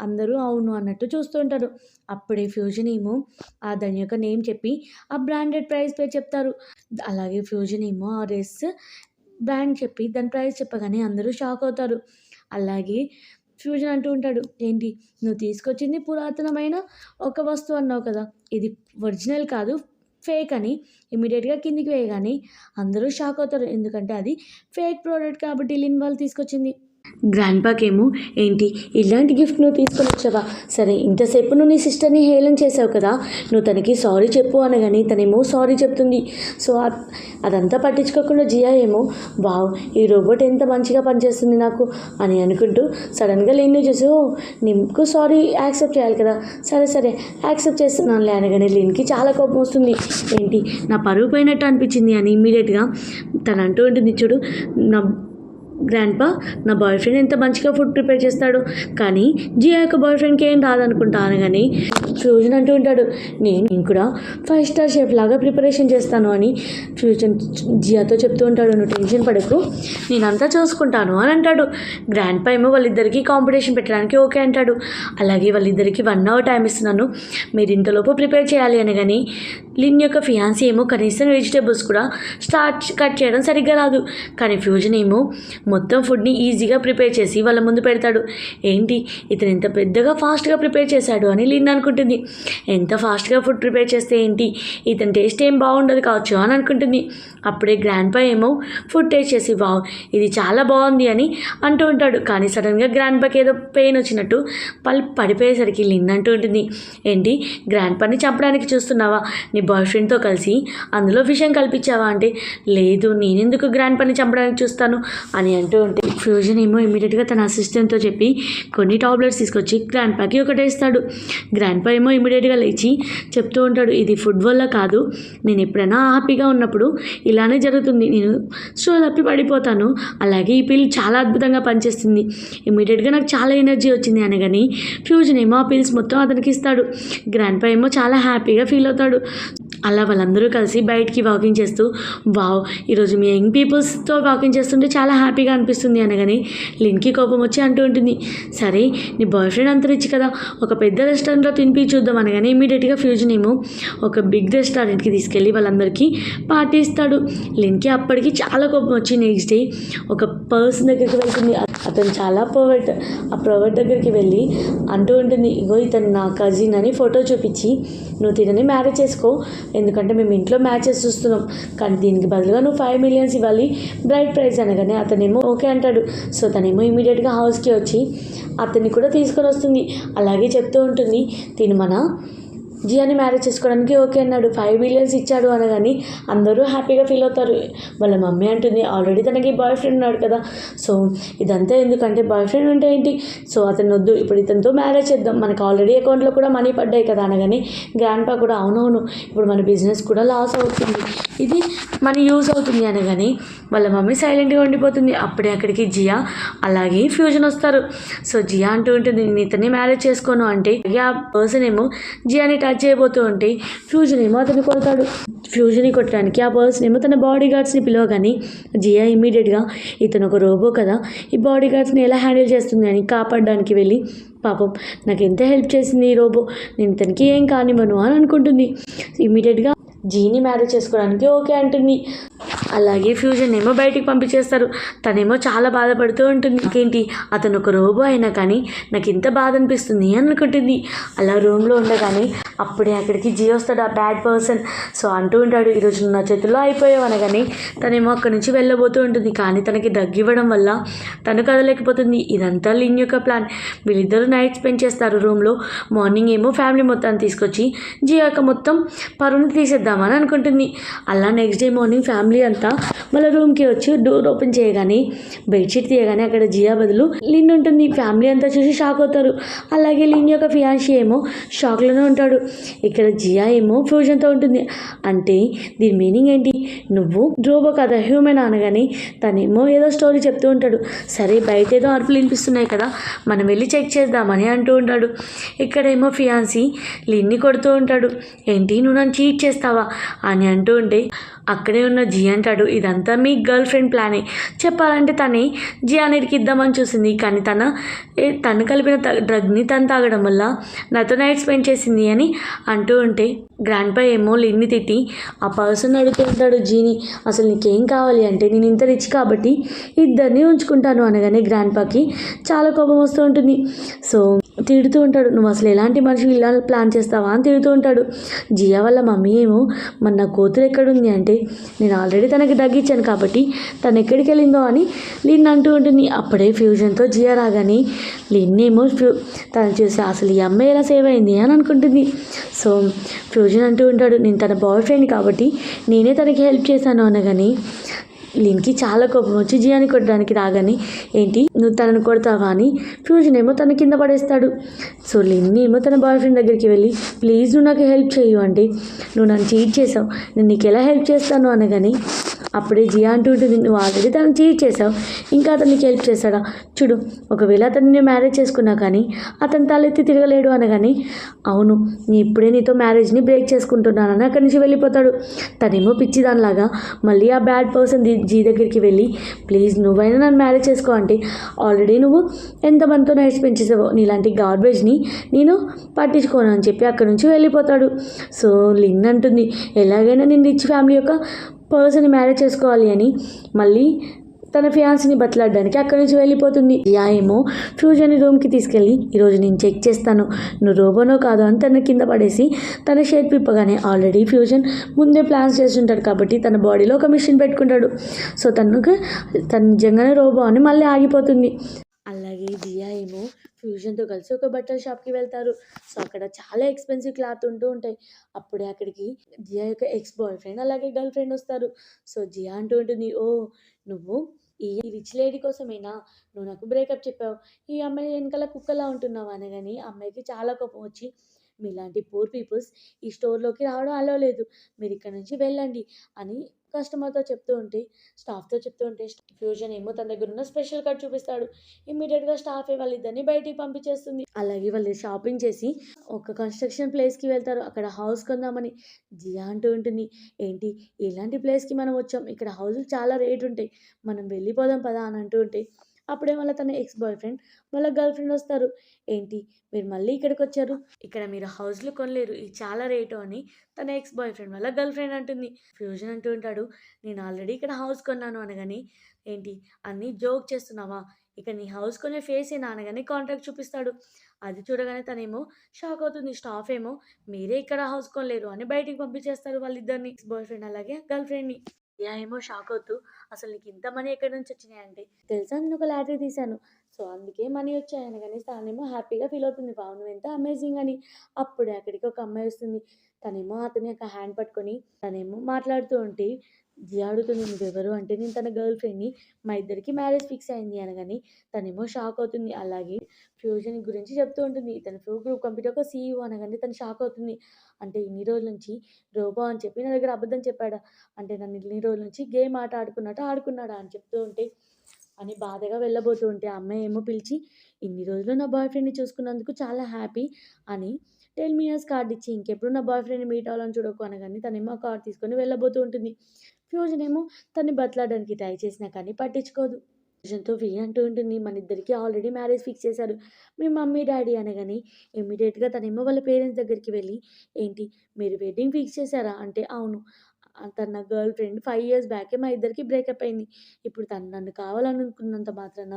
[SPEAKER 1] అందరూ అవును అన్నట్టు చూస్తూ ఉంటారు. అప్పుడే ఫ్యూజన్ ఏమో ఆ దాని యొక్క నేమ్ చెప్పి ఆ బ్రాండెడ్ ప్రైస్ పేరు చెప్తారు. అలాగే ఫ్యూజన్ ఏమో ఆ డ్రెస్ బ్రాండ్ చెప్పి దాని ప్రైస్ చెప్పగానే అందరూ షాక్ అవుతారు. అలాగే ఫ్యూజన్ అంటూ ఉంటాడు ఏంటి? నువ్వు తీసుకొచ్చింది పురాతనమైన ఒక వస్తువు అన్నావు కదా ఇది ఒరిజినల్ కాదు ఫేక్ అని ఇమీడియట్గా కిందికి వేయగానే అందరూ షాక్ అవుతారు. ఎందుకంటే అది ఫేక్ ప్రోడక్ట్ కాబట్టి లిన్ వాళ్ళు తీసుకొచ్చింది. గ్రాండ్ పాకేమో ఏంటి ఇలాంటి గిఫ్ట్ నువ్వు తీసుకొని వచ్చావా? సరే ఇంతసేపు నువ్వు నీ సిస్టర్ని హేళన చేసావు కదా నువ్వు తనకి సారీ చెప్పు అనగానే తనేమో సారీ చెప్తుంది. సో అదంతా పట్టించుకోకుండా జియా ఏమో వావ్ ఈ రోబోట్ ఎంత మంచిగా పనిచేస్తుంది నాకు అని అనుకుంటూ సడన్గా లిన్ని చూసి ఓ నీకు సారీ యాక్సెప్ట్ చేయాలి కదా సరే సరే యాక్సెప్ట్ చేస్తున్నానులే అనగానే లీన్కి చాలా కోపం వస్తుంది. ఏంటి నా పరువు పోయినట్టు అనిపించింది అని ఇమ్మీడియట్గా తను అంటూ ఉంటుంది. చూడు నా గ్రాండ్పా నా బాయ్ ఫ్రెండ్ ఎంత మంచిగా ఫుడ్ ప్రిపేర్ చేస్తాడు. కానీ జియా యొక్క బాయ్ ఫ్రెండ్కి ఏం రాదనుకుంటా అనగాని ఫ్యూజన్ అంటూ ఉంటాడు. నేను కూడా ఫైవ్ స్టార్ షెఫ్ లాగా ప్రిపరేషన్ చేస్తాను అని ఫ్యూజన్ జియాతో చెప్తూ ఉంటాడు. నువ్వు టెన్షన్ పడకు నేనంతా చూసుకుంటాను అని అంటాడు. గ్రాండ్పా ఏమో వాళ్ళిద్దరికీ కాంపిటీషన్ పెట్టడానికి ఓకే అంటాడు. అలాగే వాళ్ళిద్దరికీ వన్ అవర్ టైం ఇస్తున్నాను. మీరు ఇంతలోపు ప్రిపేర్ చేయాలి అనగాని లిన్ యొక్క ఫియాన్సీ ఏమో కనీసం వెజిటేబుల్స్ కూడా స్టార్ట్ కట్ చేయడం సరిగ్గా రాదు. కానీ ఫ్యూజన్ ఏమో మొత్తం ఫుడ్ని ఈజీగా ప్రిపేర్ చేసి వాళ్ళ ముందు పెడతాడు. ఏంటి? ఇతను ఎంత పెద్దగా ఫాస్ట్గా ప్రిపేర్ చేశాడు అని లిన్ అనుకుంటుంది. ఎంత ఫాస్ట్గా ఫుడ్ ప్రిపేర్ చేస్తే ఏంటి? ఇతని టేస్ట్ ఏం బాగుండదు కావచ్చు అని అనుకుంటుంది. అప్పుడే గ్రాండ్ పా ఏమో ఫుడ్ టేస్ట్ చేసి వావ్ ఇది చాలా బాగుంది అని అంటూ ఉంటాడు. కానీ సడన్గా గ్రాండ్ పాకి ఏదో పెయిన్ వచ్చినట్టు పళ్ళు పడిపోయేసరికి లిన్ అంటూ ఉంటుంది. ఏంటి? గ్రాండ్ పాని చంపడానికి చూస్తున్నావా? నీ బాయ్ ఫ్రెండ్తో కలిసి అందులో విషయం కల్పించావా అంటే లేదు నేనెందుకు గ్రాండ్ పాని చంపడానికి చూస్తాను అని అంటూ ఉంటే ఫ్యూజన్ ఏమో ఇమీడియట్గా తన అసిస్టెంట్తో చెప్పి కొన్ని టాబ్లెట్స్ తీసుకొచ్చి గ్రాండ్ పాకి ఒకటే ఇస్తాడు. గ్రాండ్ పా ఏమో ఇమీడియట్గా లేచి చెప్తూ ఉంటాడు ఇది ఫుడ్ వల్ల కాదు. నేను ఎప్పుడైనా హ్యాపీగా ఉన్నప్పుడు ఇలానే జరుగుతుంది. నేను సో తప్పి పడిపోతాను. అలాగే ఈ పిల్ చాలా అద్భుతంగా పనిచేస్తుంది. ఇమీడియట్గా నాకు చాలా ఎనర్జీ వచ్చింది అనగాని ఫ్యూజన్ ఏమో ఆ పిల్స్ మొత్తం అతనికి ఇస్తాడు. గ్రాండ్ పా ఏమో చాలా హ్యాపీగా ఫీల్ అవుతాడు. అలా వాళ్ళందరూ కలిసి బయటికి వాకింగ్ చేస్తూ వావ్ ఈరోజు మీ యంగ్ పీపుల్స్తో వాకింగ్ చేస్తుంటే చాలా హ్యాపీగా అనిపిస్తుంది అనగానే లిన్కి కోపం వచ్చి అంటూ ఉంటుంది. సరే నీ బాయ్ ఫ్రెండ్ అంత రిచ్ కదా ఒక పెద్ద రెస్టారెంట్లో తినిపి చూద్దాం అనగానే ఇమీడియట్గా ఫ్యూజన్ ఏమో ఒక బిగ్ రెస్టారెంట్కి తీసుకెళ్ళి వాళ్ళందరికీ పార్టీ ఇస్తాడు. లిన్కి అప్పటికి చాలా కోపం వచ్చి నెక్స్ట్ డే ఒక పర్సన్ దగ్గరికి వెళ్తుంది. అతను చాలా పర్వర్ట్ ఆ పర్వర్ట్ దగ్గరికి వెళ్ళి అంటూ ఉంటుంది ఇగో ఇతను నా కజిన్ అని ఫోటో చూపించి నువ్వు తినని మ్యారేజ్ చేసుకో ఎందుకంటే మేము ఇంట్లో మ్యాచెస్ చూస్తున్నాం. కానీ దీనికి బదులుగా నువ్వు ఫైవ్ మిలియన్స్ ఇవ్వాలి. బ్రైట్ ప్రైజ్ అనగానే అతనేమో ఓకే అంటాడు. సో తనేమో ఇమీడియట్గా హౌస్కి వచ్చి అతన్ని కూడా తీసుకొని వస్తుంది. అలాగే చెప్తూ ఉంటుంది. తిను మన. జియాని మ్యారేజ్ చేసుకోవడానికి ఓకే అన్నాడు. ఫైవ్ మిలియన్స్ ఇచ్చాడు అనగాని అందరూ హ్యాపీగా ఫీల్ అవుతారు. వాళ్ళ మమ్మీ అంటుంది ఆల్రెడీ తనకి బాయ్ ఫ్రెండ్ ఉన్నాడు కదా. సో ఇదంతా ఎందుకంటే బాయ్ ఫ్రెండ్ ఉంటే ఏంటి? సో అతను వద్దు. ఇప్పుడు ఇతనితో మ్యారేజ్ చేద్దాం. మనకు ఆల్రెడీ అకౌంట్లో కూడా మనీ పడ్డాయి కదా అనగానే గ్రాండ్ పా కూడా అవునవును. ఇప్పుడు మన బిజినెస్ కూడా లాస్ అవుతుంది. ఇది మనీ యూజ్ అవుతుంది అనగానే వాళ్ళ మమ్మీ సైలెంట్గా ఉండిపోతుంది. అప్పుడే అక్కడికి జియా అలాగే ఫ్యూజన్ వస్తారు. సో జియా అంటూ ఉంటుంది నేను ఇతన్ని మ్యారేజ్ చేసుకోను అంటే ఆ పర్సన్ ఏమో జియాని టచ్ చేయబోతూ ఉంటే ఫ్యూజన్ ఏమో అతన్ని కొడతాడు? ఫ్యూజన్ని కొట్టడానికి ఆ పర్సన్ ఏమో తన బాడీ గార్డ్స్ని పిలవగానే జియా ఇమీడియట్గా ఇతను ఒక రోబో కదా ఈ బాడీ గార్డ్స్ని ఎలా హ్యాండిల్ చేస్తుంది అని కాపాడడానికి వెళ్ళి పాపం నాకు ఎంత హెల్ప్ చేసింది ఈ రోబో? నేను ఇతనికి ఏం కానివ్వను అని అనుకుంటుంది. ఇమీడియట్గా జీని మ్యారేజ్ చేసుకోవడానికి ఓకే అంటుంది. అలాగే ఫ్యూజన్ ఏమో బయటికి పంపించేస్తారు. తనేమో చాలా బాధపడుతూ ఉంటుంది. ఇంకేంటి? అతను ఒక రోబో అయినా కానీ నాకు ఇంత బాధ అనిపిస్తుంది అని అనుకుంటుంది. అలా రూమ్లో ఉండగానే అప్పుడే అక్కడికి జీ వస్తాడు ఆ బ్యాడ్ పర్సన్. సో అంటూ ఉంటాడు ఈరోజు నా చేతుల్లో అయిపోయావు అనగానే తనేమో అక్కడి నుంచి వెళ్ళబోతూ ఉంటుంది. కానీ తనకి దగ్గివ్వడం వల్ల తను కదలేకపోతుంది ఇదంతా లిన్ యొక్క ప్లాన్. వీళ్ళిద్దరూ నైట్ స్పెండ్ చేస్తారు రూమ్లో. మార్నింగ్ ఏమో ఫ్యామిలీ మొత్తాన్ని తీసుకొచ్చి జీ యొక్క మొత్తం పరువుని అని అనుకుంటుంది. అలా నెక్స్ట్ డే మార్నింగ్ ఫ్యామిలీ అంతా మళ్ళీ రూమ్కి వచ్చి డోర్ ఓపెన్ చేయగానే బెడ్షీట్ తీయగానే అక్కడ జియా బదులు లిన్ ఉంటుంది. ఫ్యామిలీ అంతా చూసి షాక్ అవుతారు. అలాగే లిన్ యొక్క ఫియాన్షి ఏమో షాక్లోనే ఉంటాడు. ఇక్కడ జియా ఏమో ఫ్యూజన్తో ఉంటుంది. అంటే దీని మీనింగ్ ఏంటి? నువ్వు డ్రోబో కదా? హ్యూమన్ అనగానే తనేమో ఏదో స్టోరీ చెప్తూ ఉంటాడు. సరే బయట ఏదో అరుపులు వినిపిస్తున్నాయి కదా మనం వెళ్ళి చెక్ చేద్దామని అంటూ ఉంటాడు. ఇక్కడేమో ఫియాన్సీ లిన్ని కొడుతూ ఉంటాడు. ఏంటి? నువ్వు నన్ను చీట్ చేస్తావా? అని అంటూ ఉంటే అక్కడే ఉన్న జి అంటాడు ఇదంతా మీ గర్ల్ ఫ్రెండ్ ప్లానే. చెప్పాలంటే తనే జి అనేది ఇద్దామని చూసింది. కానీ తన తను కలిపిన డ్రగ్ని తను తాగడం వల్ల నాతో నైట్ స్పెండ్ చేసింది అని అంటూ ఉంటే గ్రాండ్ పై ఏమో లిన్ని తిట్టి ఆ పర్సన్ అడుగుతుంటాడు జీని. అసలు నీకేం కావాలి అంటే నేను ఇంత రిచ్ కాబట్టి ఇద్దరిని ఉంచుకుంటాను అనగానే గ్రాండ్ పాకి చాలా కోపం వస్తూ ఉంటుంది. సో తిడుతూ ఉంటాడు. నువ్వు అసలు ఎలాంటి మనుషులు ఇలా ప్లాన్ చేస్తావా? అని తిడుతూ ఉంటాడు. జియా వాళ్ళ మమ్మీ ఏమో మన నా కూతురు ఎక్కడుంది అంటే నేను ఆల్రెడీ తనకి తగ్గించాను కాబట్టి తను ఎక్కడికి వెళ్ళిందో అని లిన్ అంటూ ఉంటుంది. అప్పుడే ఫ్యూజన్తో జియా రాగానే లిన్ ఏమో ఫ్యూ తను చూసి అసలు ఈ అమ్మాయి ఎలా సేవ్ అయింది? అని అనుకుంటుంది. సో ఫ్యూజన్ అంటూ ఉంటాడు నేను తన బాయ్ ఫ్రెండ్ కాబట్టి నేనే తనకి హెల్ప్ చేశాను అనగాని లిన్కి చాలా కోపం వచ్చి జియాని కొట్టడానికి రాగానే ఏంటి నువ్వు తనను కొడతావా అని? ఫ్యూజన్ ఏమో తన కింద పడేస్తాడు. సో లిన్ ఏమో తన బాయ్ ఫ్రెండ్ దగ్గరికి వెళ్ళి ప్లీజ్ నువ్వు నాకు హెల్ప్ చేయు అంటే నువ్వు నన్ను చీట్ చేసావు. నేను నీకు ఎలా హెల్ప్ చేస్తాను? అనగానే అప్పుడే జియా అంటూ ఉంటుంది నువ్వు ఆల్రెడీ తను చీట్ చేసావు ఇంకా అతన్ని హెల్ప్ చేశాడా చూడు ఒకవేళ అతన్ని నేను మ్యారేజ్ చేసుకున్నా కానీ అతను తలెత్తి తిరగలేడు అనగాని అవును నీ ఇప్పుడే నీతో మ్యారేజ్ని బ్రేక్ చేసుకుంటున్నానని అక్కడి నుంచి వెళ్ళిపోతాడు. తనేమో పిచ్చి దానిలాగా మళ్ళీ ఆ బ్యాడ్ పర్సన్ జీ దగ్గరికి వెళ్ళి ప్లీజ్ నువ్వైనా నన్ను మ్యారేజ్ చేసుకో అంటే ఆల్రెడీ నువ్వు ఎంతమందితో నైట్ స్పెండ్ చేసావో నీలాంటి గార్బేజ్ని నేను పట్టించుకోను అని చెప్పి అక్కడి నుంచి వెళ్ళిపోతాడు. సో లిన్ అంటుంది ఎలాగైనా నేను రిచ్ ఫ్యామిలీ యొక్క పర్సన్ని మ్యారేజ్ చేసుకోవాలి అని మళ్ళీ తన ఫ్యాన్స్ని బతలాడడానికి అక్కడి నుంచి వెళ్ళిపోతుంది. యా ఏమో ఫ్యూజన్ రూమ్కి తీసుకెళ్ళి ఈరోజు నేను చెక్ చేస్తాను. నువ్వు రోబోనో కాదు అని తన కింద పడేసి తన షేప్ పిప్పగానే ఆల్రెడీ ఫ్యూజన్ ముందే ప్లాన్స్ చేస్తుంటాడు కాబట్టి తన బాడీలో ఒక మిషన్ పెట్టుకుంటాడు. సో తనకు తను నిజంగానే రోబో అని మళ్ళీ ఆగిపోతుంది. అలాగే దియా ఏమో ఫ్యూజన్తో కలిసి ఒక బట్టల షాప్కి వెళ్తారు. సో అక్కడ చాలా ఎక్స్పెన్సివ్ క్లాత్ ఉంటూ ఉంటాయి. అప్పుడే అక్కడికి జియా యొక్క ఎక్స్ బాయ్ ఫ్రెండ్ అలాగే గర్ల్ ఫ్రెండ్ వస్తారు. సో జియా అంటూ ఉంటుంది ఓ నువ్వు ఈ రిచ్ లేడీ కోసమేనా? నువ్వు నాకు బ్రేకప్ చెప్పావు. ఈ అమ్మాయి వెనకాల కుక్కలా ఉంటున్నావు? అనగాని అమ్మాయికి చాలా కోపం వచ్చి మీలాంటి పూర్ పీపుల్స్ ఈ స్టోర్లోకి రావడం అలో లేదు మీరు ఇక్కడ నుంచి వెళ్ళండి అని కస్టమర్‌తో చెప్తూ ఉంటే, స్టాఫ్‌తో చెప్తూ ఉంటే ఫ్యూజన్ ఏమో తన దగ్గర ఉన్న స్పెషల్ కార్డ్ చూపిస్తాడు. ఇమ్మీడియట్గా స్టాఫే వాళ్ళిద్దరిని బయటికి పంపించేస్తుంది. అలాగే వాళ్ళు షాపింగ్ చేసి ఒక కన్‌స్ట్రక్షన్ ప్లేస్‌కి వెళ్తారు. అక్కడ హౌస్ కొందామని. జియా అంటూ ఉంటుంది, "ఏంటి ఇలాంటి ప్లేస్‌కి మనం వచ్చాం. ఇక్కడ హౌసులు చాలా రేట్ ఉంటాయి. మనం వెళ్ళిపోదాం పదా" అని అంటూ ఉంటే, అప్పుడే మళ్ళీ తన ఎక్స్ బాయ్ ఫ్రెండ్ మళ్ళీ గర్ల్ ఫ్రెండ్ వస్తారు. "ఏంటి మీరు మళ్ళీ ఇక్కడికి వచ్చారు ఇక్కడ మీరు హౌస్‌లు కొనలేరు. ఇది చాలా రేటు" అని తన ఎక్స్ బాయ్ ఫ్రెండ్ మళ్ళీ గర్ల్ ఫ్రెండ్ అంటుంది. ఫ్యూజన్ అంటూ ఉంటాడు, "నేను ఆల్రెడీ ఇక్కడ హౌస్ కొన్నాను" అనగానే, "ఏంటి అన్నీ జోక్ చేస్తున్నావా? ఇక నీ హౌస్ కొనే ఫేస్ ఏ అనగానే కాంట్రాక్ట్ చూపిస్తాడు. అది చూడగానే తనేమో షాక్ అవుతుంది. స్టాఫ్ ఏమో, "మీరే ఇక్కడ హౌస్ కొనలేరు" అని బయటికి పంపించేస్తారు వాళ్ళిద్దరిని. ఎక్స్ బాయ్ ఫ్రెండ్ అలాగే గర్ల్ ఫ్రెండ్‌ని. జియా ఏమో షాక్ అవుతూ, "అసలు నీకు ఇంత మనీ ఎక్కడి నుంచి వచ్చినాయంటే "తెలుసా నేను ఒక లాటరీ తీశాను. సో, అందుకే మనీ వచ్చాయని కానీ తానేమో హ్యాపీగా ఫీల్ అవుతుంది. వావ్! ఎంత అమేజింగ్ అని. అప్పుడే అక్కడికి ఒక అమ్మాయి వస్తుంది. తనేమో అతని యొక్క హ్యాండ్ పట్టుకొని తనేమో మాట్లాడుతూ ఉంటే, అడుగుతుంది, "నువ్వెవరు?" అంటే, "నేను తన గర్ల్ ఫ్రెండ్‌ని. మా ఇద్దరికి మ్యారేజ్ ఫిక్స్ అయింది" అనగానే తనేమో షాక్ అవుతుంది. అలాగే ఫ్యూజన్ గురించి చెప్తూ ఉంటుంది. తన ఫ్యూ గ్రూప్ కంప్యూటర్ ఒక సీఈఓ అనగానే తను షాక్ అవుతుంది. "అంటే ఇన్ని రోజుల నుంచి రోబో అని చెప్పి నా దగ్గర అబద్ధం చెప్పాడా? అంటే నన్ను ఇన్ని రోజుల నుంచి గేమ్ ఆట ఆడుకున్నట్టు ఆడుకున్నాడా?" అని చెప్తూ ఉంటే అని బాధగా వెళ్ళబోతూ ఉంటే, అమ్మాయి ఏమో పిలిచి, "ఇన్ని రోజులు నా బాయ్ ఫ్రెండ్‌ని చూసుకున్నందుకు చాలా హ్యాపీ" అని టెన్ మినిట్స్ కార్డ్ ఇచ్చి, "ఇంకెప్పుడు నా బాయ్ ఫ్రెండ్‌ని మీట్ అవ్వాలని చూడకు" అనగానే తనేమో ఆ కార్డ్ తీసుకొని వెళ్ళబోతూ ఉంటుంది. ఫ్యూజన్ ఏమో తన్ని బతలాడడానికి ట్రై చేసినా కానీ పట్టించుకోదు. ఫ్యూజన్‌తో వి అంటూ ఉంటుంది, మన ఇద్దరికి ఆల్రెడీ మ్యారేజ్ ఫిక్స్ చేశారు. మీ మమ్మీ, డాడీ అనగానే ఇమ్మీడియట్గా తనేమో వాళ్ళ పేరెంట్స్ దగ్గరికి వెళ్ళి, "ఏంటి మీరు వెడ్డింగ్ ఫిక్స్ చేశారా?" అంటే, "అవును. తను నా గర్ల్ ఫ్రెండ్. ఫైవ్ ఇయర్స్ బ్యాకే మా ఇద్దరికి బ్రేకప్ అయింది. ఇప్పుడు తను నన్ను కావాలనుకున్నంత మాత్రాన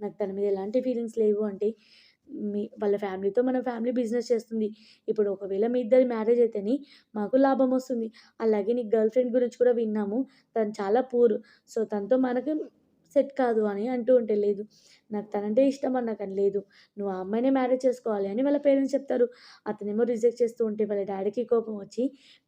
[SPEAKER 1] నాకు తన మీద ఎలాంటి ఫీలింగ్స్ లేవు" అంటే, "మీ వాళ్ళ ఫ్యామిలీతో మన ఫ్యామిలీ బిజినెస్ చేస్తుంది. ఇప్పుడు ఒకవేళ మీ ఇద్దరి మ్యారేజ్ అయితేనే మాకు లాభం వస్తుంది. అలాగే నీ గర్ల్ ఫ్రెండ్ గురించి కూడా విన్నాము. తను చాలా పూర్. సో, తనతో మనకి సెట్ కాదు" అని అంటూ ఉంటే, "లేదు నాకు తనంటే ఇష్టం అన్నకని లేదు. నువ్వు ఆ అమ్మాయినే మ్యారేజ్ చేసుకోవాలి" అని వాళ్ళ పేరెంట్స్ చెప్తారు. అతనేమో రిజెక్ట్ చేస్తూ ఉంటే వాళ్ళ డాడీకి కోపం వచ్చి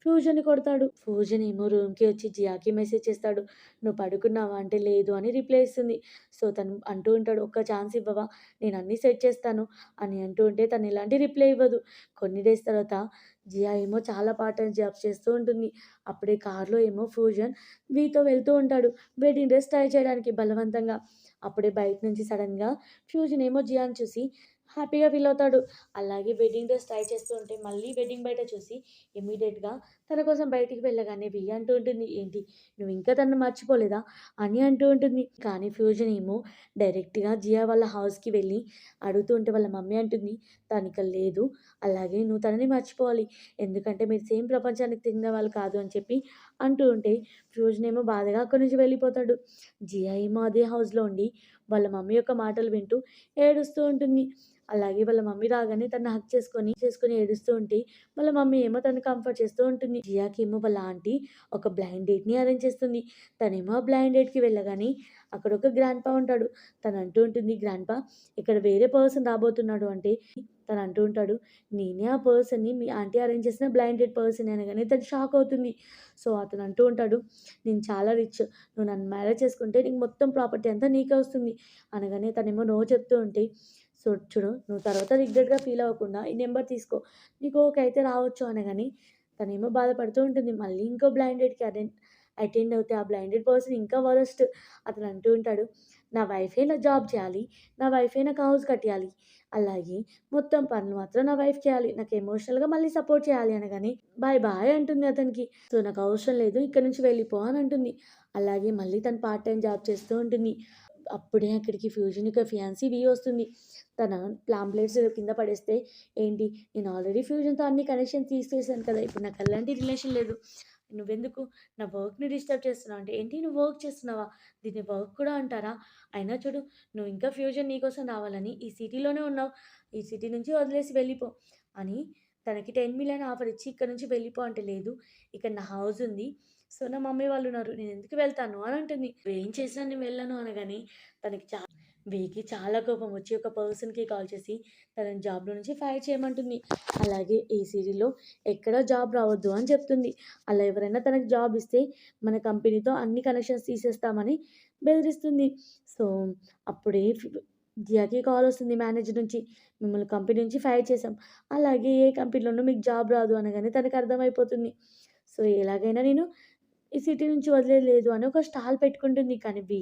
[SPEAKER 1] ఫ్యూజన్‌ని కొడతాడు. ఫ్యూజన్ ఏమో రూమ్‌కి వచ్చి జియాకి మెసేజ్ చేస్తాడు. "నువ్వు పడుకున్నావా?" అంటే, "లేదు" అని రిప్లై ఇస్తుంది. సో, తను అంటూ ఉంటాడు, "ఒక్క ఛాన్స్ ఇవ్వవా? నేను అన్నీ సెట్ చేస్తాను" అని అంటూ ఉంటే తను ఎలాంటి రిప్లై ఇవ్వదు. కొన్ని డేస్ తర్వాత జియా ఏమో చాలా పార్ట్ టైం జాబ్స్ చేస్తూ ఉంటుంది. అప్పుడే కార్‌లో ఏమో ఫ్యూజన్ వీతో వెళ్తూ ఉంటాడు. వెడ్డింగ్ డ్రెస్ ట్రై చేయడానికి బలవంతంగా. అప్పుడే బయట నుంచి సడన్గా ఫ్యూజన్ ఏమో జియాని చూసి హ్యాపీగా ఫీల్ అవుతాడు. అలాగే వెడ్డింగ్ డ్రెస్ ట్రై చేస్తూ ఉంటే మళ్ళీ వెడ్డింగ్ బయట చూసి ఇమీడియట్గా తన కోసం బయటికి వెళ్ళగానే వి అంటూ ఉంటుంది, "ఏంటి నువ్వు ఇంకా తను మర్చిపోలేదా?" అని అంటూ ఉంటుంది. కానీ ఫ్యూజన్ ఏమో డైరెక్ట్‌గా జియా వాళ్ళ హౌస్‌కి వెళ్ళి అడుగుతూ ఉంటే వాళ్ళ మమ్మీ అంటుంది, "తనిక లేదు. అలాగే నువ్వు తనని మర్చిపోవాలి. ఎందుకంటే మీరు సేమ్ ప్రపంచానికి తిరిగిన వాళ్ళు కాదు" అని చెప్పి అంటూ ఉంటే ఫ్యూజన్ ఏమో బాధగా అక్కడి నుంచి వెళ్ళిపోతాడు. జియా ఏమో అదే హౌస్‌లో ఉండి వాళ్ళ మమ్మీ యొక్క మాటలు వింటూ ఏడుస్తూ ఉంటుంది. అలాగే వాళ్ళ మమ్మీ రాగానే తను హక్ చేసుకొని చేసుకొని ఏడుస్తూ ఉంటే వాళ్ళ మమ్మీ ఏమో తను కంఫర్ట్ చేస్తూ ఉంటుంది. జియాకేమో వాళ్ళ ఆంటీ ఒక బ్లైండ్ డేట్‌ని అరేంజ్ చేస్తుంది. తనేమో ఆ బ్లైండ్ డేట్‌కి వెళ్ళగానే అక్కడ ఒక గ్రాండ్ పా ఉంటాడు. తను అంటూ ఉంటుంది, గ్రాండ్ పా ఇక్కడ వేరే పర్సన్ రాబోతున్నాడు" అంటే తను అంటూ ఉంటాడు, "నేనే ఆ పర్సన్‌ని మీ ఆంటీ అరేంజ్ చేసిన బ్లైండెడ్ పర్సన్" అనగానే తను షాక్ అవుతుంది. సో, అతను అంటూ ఉంటాడు, "నేను చాలా రిచ్. నువ్వు నన్ను మ్యారేజ్ చేసుకుంటే నీకు మొత్తం ప్రాపర్టీ అంతా నీకే వస్తుంది" అనగానే తనేమో నో చెప్తూ ఉంటే, "సో, చూడు నువ్వు తర్వాత రిగ్రెట్‌గా ఫీల్ అవ్వకుండా ఈ నెంబర్ తీసుకో. నీకు ఓకే అయితే రావచ్చు" అనగానే తనేమో బాధపడుతూ ఉంటుంది. మళ్ళీ ఇంకో బ్లైండెడ్కి అటెండ్ అటెండ్ అవుతే ఆ బ్లైండెడ్ పర్సన్ ఇంకా వరస్ట్. అతను అంటూ ఉంటాడు, "నా వైఫే నా జాబ్ చేయాలి. నా వైఫే నాకు హౌస్ కట్టియాలి. అలాగే మొత్తం పనులు మాత్రం నా వైఫ్ చేయాలి. నాకు ఎమోషనల్‌గా మళ్ళీ సపోర్ట్ చేయాలి" అనగానే బాయ్ బాయ్ అంటుంది అతనికి. "సో, నాకు అవసరం లేదు. ఇక్కడి నుంచి వెళ్ళిపో" అని అంటుంది. అలాగే మళ్ళీ తను పార్ట్ టైం జాబ్ చేస్తూ ఉంటుంది. అప్పుడే అక్కడికి ఫ్యూజన్ యొక్క ఫియాన్సీ వి వస్తుంది. తన ప్లాంప్లెట్స్ కింద పడేస్తే, "ఏంటి నేను ఆల్రెడీ ఫ్యూజన్‌తో అన్ని కనెక్షన్ తీసేసాను కదా! ఇప్పుడు నాకు అలాంటి రిలేషన్ లేదు. నువ్వెందుకు నా వర్క్‌ని డిస్టర్బ్ చేస్తున్నావు" అంటే, "ఏంటి నువ్వు వర్క్ చేస్తున్నావా? దీన్ని వర్క్ కూడా అంటారా? అయినా చూడు నువ్వు ఇంకా ఫ్యూజన్ నీకోసం రావాలని ఈ సిటీలోనే ఉన్నావు. ఈ సిటీ నుంచి వదిలేసి వెళ్ళిపో" అని తనకి 10 మిలియన్ ఆఫర్ ఇచ్చి ఇక్కడ నుంచి వెళ్ళిపో అంటే, "లేదు ఇక్కడ నా హౌస్ ఉంది. సో, నా మమ్మీ వాళ్ళు ఉన్నారు. నేను ఎందుకు వెళ్తాను" అని అంటుంది. ఏం చేసినా నేను వెళ్ళను" అనగానే తనకి చా వీకి చాలా కోపం వచ్చి ఒక పర్సన్‌కి కాల్ చేసి తనని జాబ్‌లో నుంచి ఫైర్ చేయమంటుంది. అలాగే ఈ సిటీలో ఎక్కడ జాబ్ రావద్దు అని చెప్తుంది. అలా ఎవరైనా తనకి జాబ్ ఇస్తే మన కంపెనీతో అన్ని కనెక్షన్స్ తీసేస్తామని బెదిరిస్తుంది. సో, అప్పుడే దియాకి కాల్ వస్తుంది మేనేజర్ నుంచి. "మిమ్మల్ని కంపెనీ నుంచి ఫైర్ చేసాం అలాగే ఏ కంపెనీలోనూ మీకు జాబ్ రాదు" అనగానే తనకు అర్థమైపోతుంది. సో, ఎలాగైనా నేను ఈ సిటీ నుంచి వదిలేదు అని ఒక స్టాల్ పెట్టుకుంటుంది. కానీ వి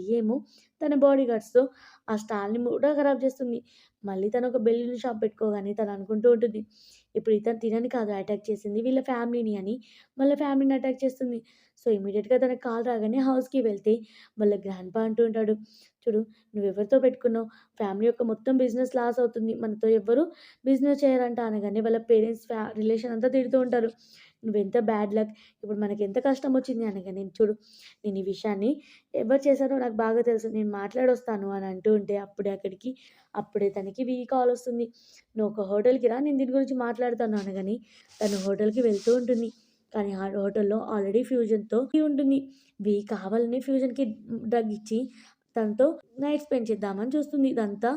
[SPEAKER 1] తన బాడీ గార్డ్స్తో ఆ స్టాల్ని కూడా ఖరాబ్ చేస్తుంది. మళ్ళీ తను ఒక బెలూన్ షాప్ పెట్టుకోగానే తను అనుకుంటూ ఉంటుంది. ఇప్పుడు ఇతను తినని కాదు అటాక్ చేసింది వీళ్ళ ఫ్యామిలీని అని మళ్ళీ ఫ్యామిలీని అటాక్ చేస్తుంది. సో ఇమీడియట్గా తనకు కాల్ రాగానే హౌస్కి వెళ్తే వాళ్ళ గ్రాండ్ పా అంటూ ఉంటాడు. చూడు నువ్వు ఎవరితో పెట్టుకున్నావు? ఫ్యామిలీ యొక్క మొత్తం బిజినెస్ లాస్ అవుతుంది. మనతో ఎవ్వరు బిజినెస్ చేయరంట అనగానే వాళ్ళ పేరెంట్స్ ఫ్యా రిలేషన్ అంతా తిడుతూ ఉంటారు. నువ్వెంత బ్యాడ్ లక్ ఇప్పుడు మనకి ఎంత కష్టం వచ్చింది అనగా నేను చూడు నేను ఈ విషయాన్ని ఎవరు చేశారో నాకు బాగా తెలుసు. నేను మాట్లాడొస్తాను అని అంటూ ఉంటే అప్పుడే అక్కడికి అప్పుడే తనకి వీ కాల్ వస్తుంది. నువ్వు ఒక హోటల్కి రా నేను దీని గురించి మాట్లాడతాను అనగాని తను హోటల్కి వెళ్తూ ఉంటుంది. కానీ ఆ హోటల్లో ఆల్రెడీ ఫ్యూజన్తో ఉంటుంది. వీ కావాలని ఫ్యూజన్కి డ్రగ్ ఇచ్చి తనతో నైట్ స్పెండ్ చేద్దామని చూస్తుంది. ఇదంతా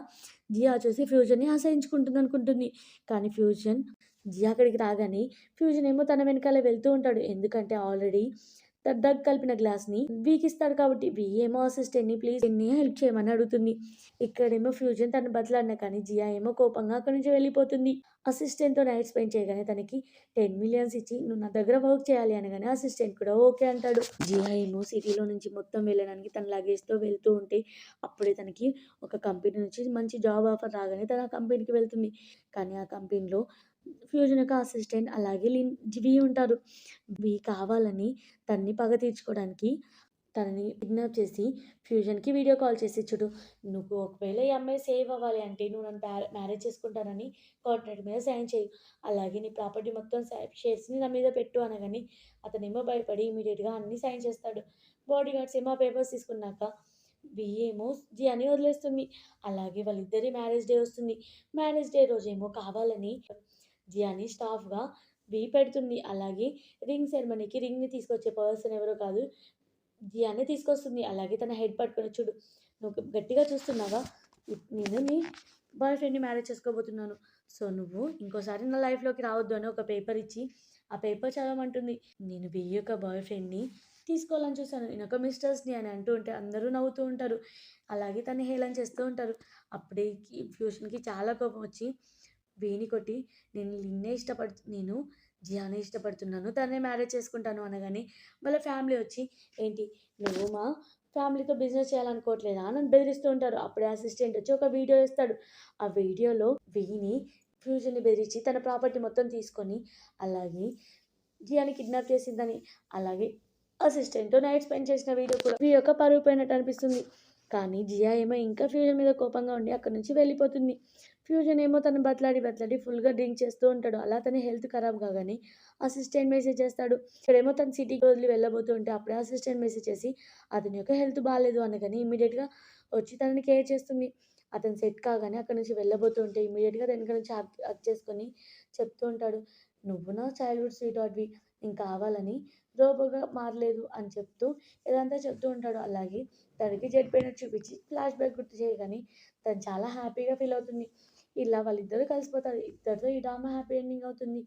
[SPEAKER 1] జియా చూసి ఫ్యూజన్ని ఆశయించుకుంటుంది అనుకుంటుంది కానీ ఫ్యూజన్ జి అక్కడికి రాగానే ఫ్యూజన్ ఏమో తన వెనకాలే వెళ్తూ ఉంటాడు. ఎందుకంటే ఆల్రెడీ డ్రగ్ కలిపిన గ్లాస్ని వీకిస్తాడు కాబట్టి వీ ఏమో అసిస్టెంట్ని ప్లీజ్ ఎన్ని హెల్ప్ చేయమని అడుగుతుంది. ఇక్కడేమో ఫ్యూజన్ తను బతలాడినా కానీ జియా ఏమో కోపంగా అక్కడి నుంచి వెళ్ళిపోతుంది. అసిస్టెంట్తో నైట్ స్పెండ్ చేయగానే తనకి టెన్ మిలియన్స్ ఇచ్చి నువ్వు నా దగ్గర వర్క్ చేయాలి అనగానే అసిస్టెంట్ కూడా ఓకే అంటాడు. జియా ఏమో సిటీలో నుంచి మొత్తం వెళ్ళడానికి తన లగేజ్తో వెళ్తూ ఉంటే అప్పుడే తనకి ఒక కంపెనీ నుంచి మంచి జాబ్ ఆఫర్ రాగానే తన ఆ కంపెనీకి వెళ్తుంది. కానీ ఆ కంపెనీలో ఫ్యూజన్ యొక్క అసిస్టెంట్ అలాగే లిన్ వి ఉంటారు. వి కావాలని తన్ని పగ తీర్చుకోవడానికి తనని కిడ్నాప్ చేసి ఫ్యూజన్కి వీడియో కాల్ చేసి చూడు నువ్వు ఒకవేళ ఈ అమ్మాయి సేవ్ అవ్వాలి అంటే నువ్వు నన్ను మ్యారేజ్ చేసుకుంటానని కాంట్రాక్ట్ మీద సైన్ చేయి. అలాగే నీ ప్రాపర్టీ మొత్తం షేర్స్ని నా మీద పెట్టు అనగాని అతనేమో భయపడి ఇమీడియట్గా అన్నీ సైన్ చేస్తాడు. బాడీ గార్డ్స్ ఏమో పేపర్స్ తీసుకున్నాక వి ఏమో జియాని వదిలేస్తుంది. అలాగే వాళ్ళిద్దరి మ్యారేజ్ డే వస్తుంది. మ్యారేజ్ డే రోజేమో కావాలని జియాని స్టాఫ్గా బీ పెడుతుంది. అలాగే రింగ్ సెరమనీకి రింగ్ని తీసుకొచ్చే పర్సన్ ఎవరో కాదు జియానే తీసుకొస్తుంది. అలాగే తన హెడ్ పట్టుకొని చూడు నువ్వు గట్టిగా చూస్తున్నావా? నేను నీ బాయ్ ఫ్రెండ్ని మ్యారేజ్ చేసుకోబోతున్నాను. సో నువ్వు ఇంకోసారి నా లైఫ్లోకి రావద్దు అని ఒక పేపర్ ఇచ్చి ఆ పేపర్ చదవమంటుంది. నేను బీ యొక్క బాయ్ ఫ్రెండ్ని తీసుకోవాలని చూశాను. నేను ఒక మిస్టర్స్ని అని అంటూ ఉంటే అందరూ నవ్వుతూ ఉంటారు. అలాగే తను హేళన చేస్తూ ఉంటారు. అప్పుడే ఫ్యూషన్కి చాలా కోపం వచ్చి వేణి కొట్టి నేను నిన్నే ఇష్టపడు నేను జియానే ఇష్టపడుతున్నాను తనే మ్యారేజ్ చేసుకుంటాను అనగానే వాళ్ళ ఫ్యామిలీ వచ్చి ఏంటి నువ్వు మా ఫ్యామిలీతో బిజినెస్ చేయాలనుకోవట్లేదా? అని బెదిరిస్తూ ఉంటారు. అప్పుడే అసిస్టెంట్ వచ్చి ఒక వీడియో ఇస్తాడు ఆ వీడియోలో వీని ఫ్యూజన్ని బెదిరించి తన ప్రాపర్టీ మొత్తం తీసుకొని అలాగే జియాని కిడ్నాప్ చేసిందని అలాగే అసిస్టెంట్తో నైట్ స్పెండ్ చేసిన వీడియో కూడా ఈ యొక్క పరుగు పోయినట్టు అనిపిస్తుంది. కానీ జియా ఏమో ఇంకా ఫ్యూజన్ మీద కోపంగా ఉండి అక్కడి నుంచి వెళ్ళిపోతుంది. ఫ్యూజన్ ఏమో తను బతలాడి బతలాడి ఫుల్గా డ్రింక్ చేస్తూ ఉంటాడు. అలా తన హెల్త్ ఖరాబ్ కాగానే అసిస్టెంట్ మెసేజ్ చేస్తాడు. ఇక్కడేమో తను సిటీకి వదిలి వెళ్ళబోతూ ఉంటే అప్పుడే అసిస్టెంట్ మెసేజ్ చేసి అతని యొక్క హెల్త్ బాగాలేదు అనగానే ఇమీడియట్గా వచ్చి తనని కేర్ చేస్తుంది. అతను సెట్ కాగానే అక్కడ నుంచి వెళ్ళబోతూ ఉంటే ఇమీడియట్గా వెనక నుంచి హక్ చేసుకొని చెప్తూ ఉంటాడు నువ్వు నా చైల్డ్హుడ్ స్వీట్ హార్ట్వి నేను కావాలని రోబోగా మారలేదు అని చెప్తూ ఇదంతా చెప్తూ ఉంటాడు. అలాగే తనకి జెడ్ చూపించి ఫ్లాష్ బ్యాక్ గుర్తు చేయగానే తను చాలా హ్యాపీగా ఫీల్ అవుతుంది. ఇలా వాళ్ళిద్దరూ కలిసిపోతారు. ఇద్దరితో ఈ డ్రామా హ్యాపీ ఎండింగ్ అవుతుంది.